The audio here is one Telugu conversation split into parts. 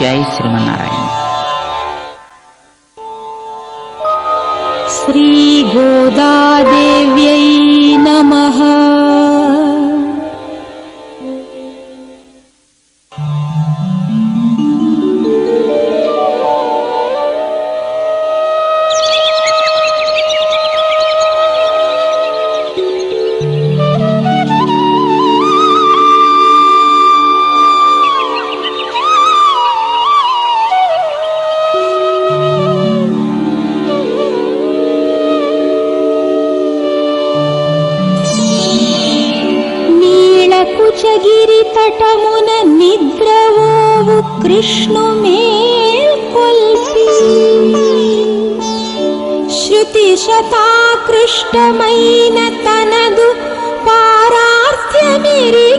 जय श्रीमनारायण। श्री गोदादेव्यै गिरितटमुन निद्रवोवु कृष्णु मे पुल् तनदु पारार्थ्यगिरि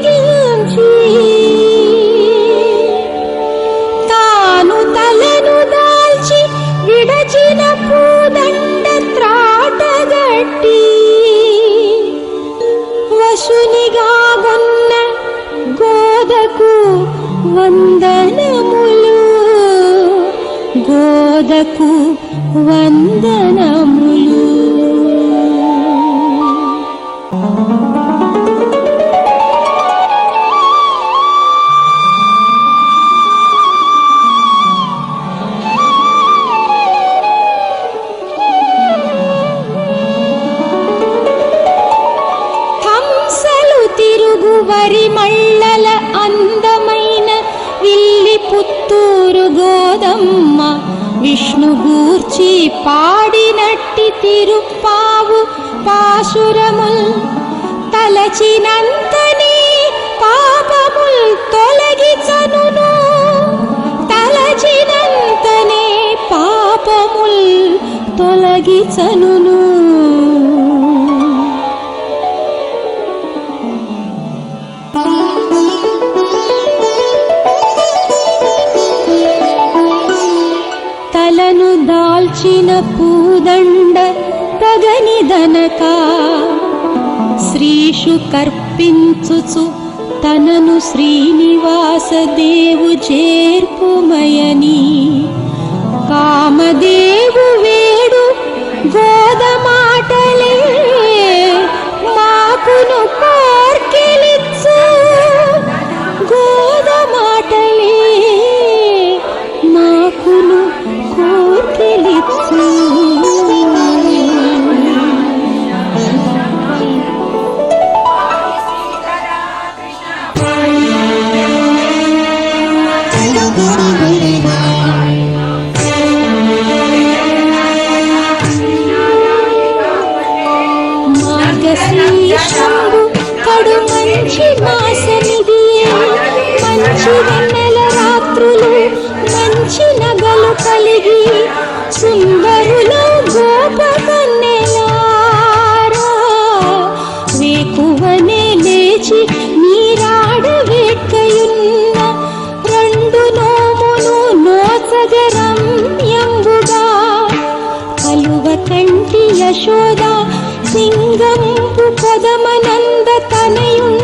వందనములు గోదకు వందనములు. గూర్చి పాడినట్టి తిరుప్పావు పాశురముల్. తలచినంతని పాపముల్ తొలగిచనును తలచినంతనే పాపముల్ తొలగిచనును తలను దాల్చిన పూదండ తగనిదనక శ్రీషు కర్పించుచు తనను శ్రీనివాస దేవు చేర్పుమయని. కామదేవు వేడు గోదమాటలే మాకును కోర్కెలిచ్చు గోదమాటలే మాకు కడు మంచి మాసనిది మంచి వెన్నెల రాత్రులు మంచి నగలు కలిగి సుందరులు గోపకన్నెలారా వేకువనే లేచి నీరాడ వేట్కయున్న రెండు నోమును కలువ కంటి యశోద సింగంపు పదమన தனையும்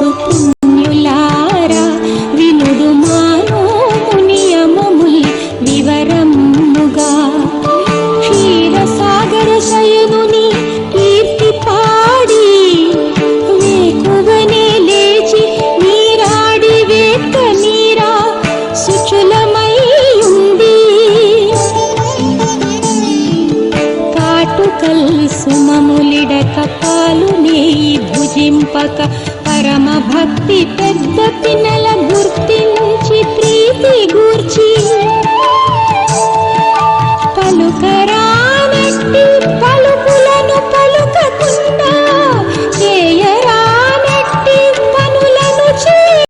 సుఖించు పుణ్యులారా వినుడు మానోమునియమముల్ వివరముగా క్షీరసాగర శయనుని కీర్తి పాడి వేకువనే లేచి నీరాడి వేట్క నీరా సుచులమై కాటుకల్ సుమములిడక పాలు నేయి భుజింపక పరమ భక్తి పెద్ద పినల గుర్తించి ప్రీతి గూర్చి